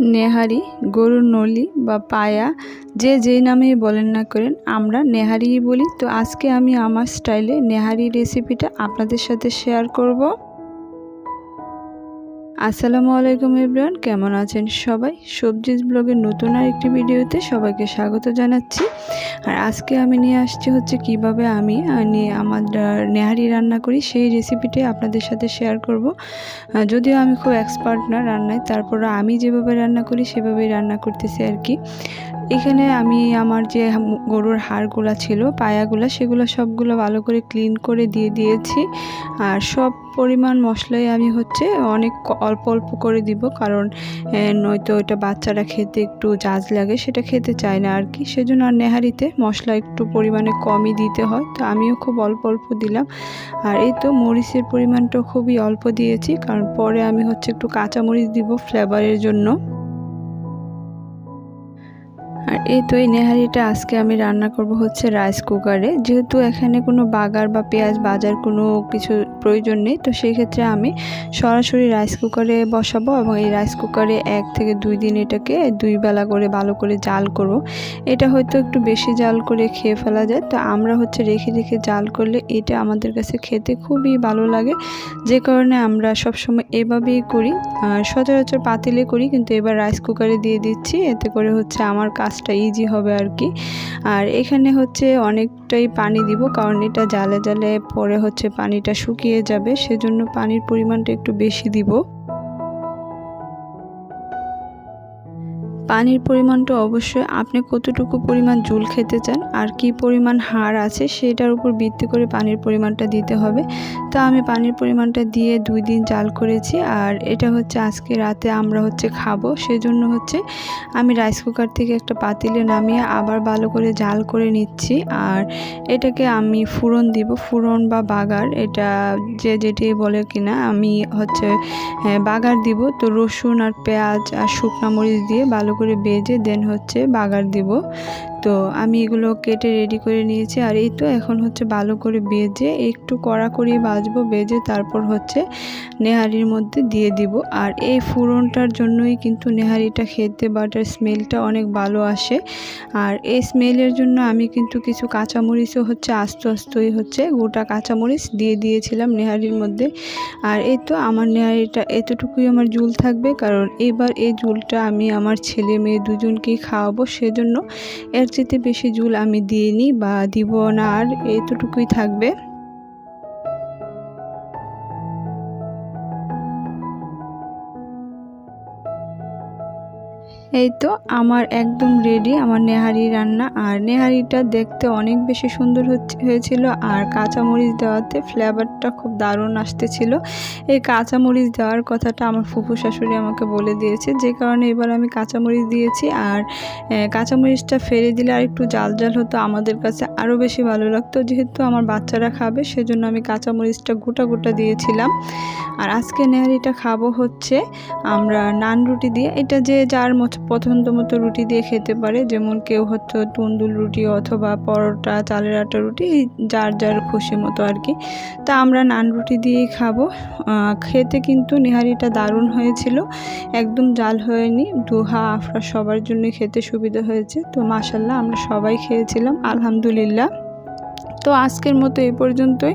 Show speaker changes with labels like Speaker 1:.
Speaker 1: নেহারি, গরুর নলি বা পায়া, যে যেই নামেই বলেন না করেন, আমরা নেহারিই বলি। তো আজকে আমি আমার স্টাইলে নেহারি রেসিপিটা আপনাদের সাথে শেয়ার করব। আসসালামু আলাইকুম ইব্রান কেমন আছেন সবাই? সবজিজ ব্লগের নতুন আর একটি ভিডিওতে সবাইকে স্বাগত জানাচ্ছি। আর আজকে আমি নিয়ে আসছি হচ্ছে কীভাবে আমি আমার নেহারি রান্না করি, সেই রেসিপিটি আপনাদের সাথে শেয়ার করব। যদিও আমি খুব এক্সপার্ট না রান্নায় তারপর আমি যেভাবে রান্না করি, সেভাবেই রান্না করতেছি আর কি। এখানে আমি আমার যে গরুর হাড়গুলো ছিল, পায়াগুলো, সেগুলো সবগুলো ভালো করে ক্লিন করে দিয়ে দিয়েছি। আর সব পরিমাণ মশলাই আমি হচ্ছে অনেক অল্প অল্প করে দিব, কারণ নয়তো ওটা বাচ্চারা খেতে একটু জাজ লাগে, সেটা খেতে চায় না আর কি সেজন্য আর নেহারিতে মশলা একটু পরিমাণে কমই দিতে হয়, তো আমিও খুব অল্প অল্প দিলাম। আর এই তো মরিচের পরিমাণটা খুবই অল্প দিয়েছি, কারণ পরে আমি হচ্ছে একটু কাঁচামরিচ দিব ফ্লেভারের জন্য। আর এই তো এই নেহারিটা আজকে আমি রান্না করব হচ্ছে রাইস কুকারে যেহেতু এখানে কোনো বাগার বা পেঁয়াজ বাজার কোনো কিছু প্রয়োজন নেই, তো সেই ক্ষেত্রে আমি সরাসরি রাইস কুকারে বসাবো এবং এই রাইস কুকারে এক থেকে দুই দিন এটাকে দুই বেলা করে ভালো করে জাল করব। এটা হয়তো একটু বেশি জাল করে খেয়ে ফেলা যায়, তো আমরা হচ্ছে রেখে রেখে জাল করলে এটা আমাদের কাছে খেতে খুবই ভালো লাগে যে কারণে আমরা সবসময় এভাবেই করি সচরাচর পাতিলে করি, কিন্তু এবার রাইস কুকারে দিয়ে দিচ্ছি, এতে করে হচ্ছে আমার কাজ কাজটা ইজি হবে আর কি আর এখানে হচ্ছে অনেকটাই পানি দিব, কারণ এটা জালে জালে পরে হচ্ছে পানিটা শুকিয়ে যাবে, সেজন্য পানির পরিমাণটা একটু বেশি দিব। পানির পরিমাণটা অবশ্যই আপনি কতটুকু পরিমাণ জুল খেতে চান আর কি পরিমাণ হাড় আছে সেটার উপর ভিত্তি করে পানির পরিমাণটা দিতে হবে। তো আমি পানির পরিমাণটা দিয়ে দুই দিন জাল করেছি আর এটা হচ্ছে আজকে রাতে আমরা হচ্ছে খাব। সেজন্য হচ্ছে আমি রাইস কুকার থেকে একটা পাতিলে নামিয়ে আবার ভালো করে জাল করে নিচ্ছি আর এটাকে আমি ফুরন দিব। ফুরন বা বাগার এটা যে যেটি বলে কিনা আমি হচ্ছে হ্যাঁ, বাগার দিব। তো রসুন আর পেঁয়াজ আর শুকনা মরিচ দিয়ে ভালো করে বেজে দেন হচ্ছে বাগার দিব। তো আমি এগুলো কেটে রেডি করে নিয়েছি আর এই তো এখন হচ্ছে ভালো করে বেজে একটু কড়া করিয়ে বাজবো বেজে তারপর হচ্ছে নেহারির মধ্যে দিয়ে দিব। আর এই ফুরনটার জন্যই কিন্তু নেহারিটা খেতে বাটার স্মেলটা অনেক ভালো আসে। আর এই স্মেলের জন্য আমি কিন্তু কিছু কাঁচামরিচও হচ্ছে আস্তে আস্তই হচ্ছে গোটা কাঁচামরিচ দিয়ে দিয়েছিলাম নেহারির মধ্যে। আর এই তো আমার নেহারিটা এতটুকুই আমার জুল থাকবে, কারণ এবার এই জুলটা আমি আমার ছেলে মেয়ে দুজনকেই খাওয়াবো সেজন্য এর চেয়ে বেশি জুল আমি দিইনি বা দিব না আর এতটুকুই থাকবে। এই তো আমার একদম রেডি আমার নেহারি রান্না। আর নেহারিটা দেখতে অনেক বেশি সুন্দর হয়েছিল। আর কাঁচামরিচ দেওয়াতে ফ্লেভারটা খুব দারুণ আসতেছিল। এই কাঁচামরিচ দেওয়ার কথাটা আমার ফুফু শাশুড়ি আমাকে বলে দিয়েছে। যে কারণে এবার আমি কাঁচামরিচ দিয়েছি। আর কাঁচামরিচটা ফেলে দিলে আর একটু জাল জাল হতো আমাদের কাছে আরও বেশি ভালো লাগতো। যেহেতু আমার বাচ্চারা খাবে, সেজন্য আমি কাঁচামরিচটা গোটা গোটা দিয়েছিলাম। আর আজকে নেহারিটা খাব হচ্ছে আমরা নান রুটি দিয়ে। এটা যে যার মতো পছন্দ মতো রুটি দিয়ে খেতে পারে। যেমন কেউ হচ্ছে তন্দুল রুটি অথবা পরোটা, চালের আটা রুটি যার যার খুশি মতো আর কি। তা আমরা নান রুটি দিয়েই খাব। খেতে কিন্তু নিহারিটা দারুণ হয়েছিল। একদম জাল হয়নি। দুহা আফরা সবার জন্য খেতে সুবিধা হয়েছে। তো মাসাল্লাহ আমরা সবাই খেয়েছিলাম, আলহামদুলিল্লাহ। তো আজকের মতো এই পর্যন্তই।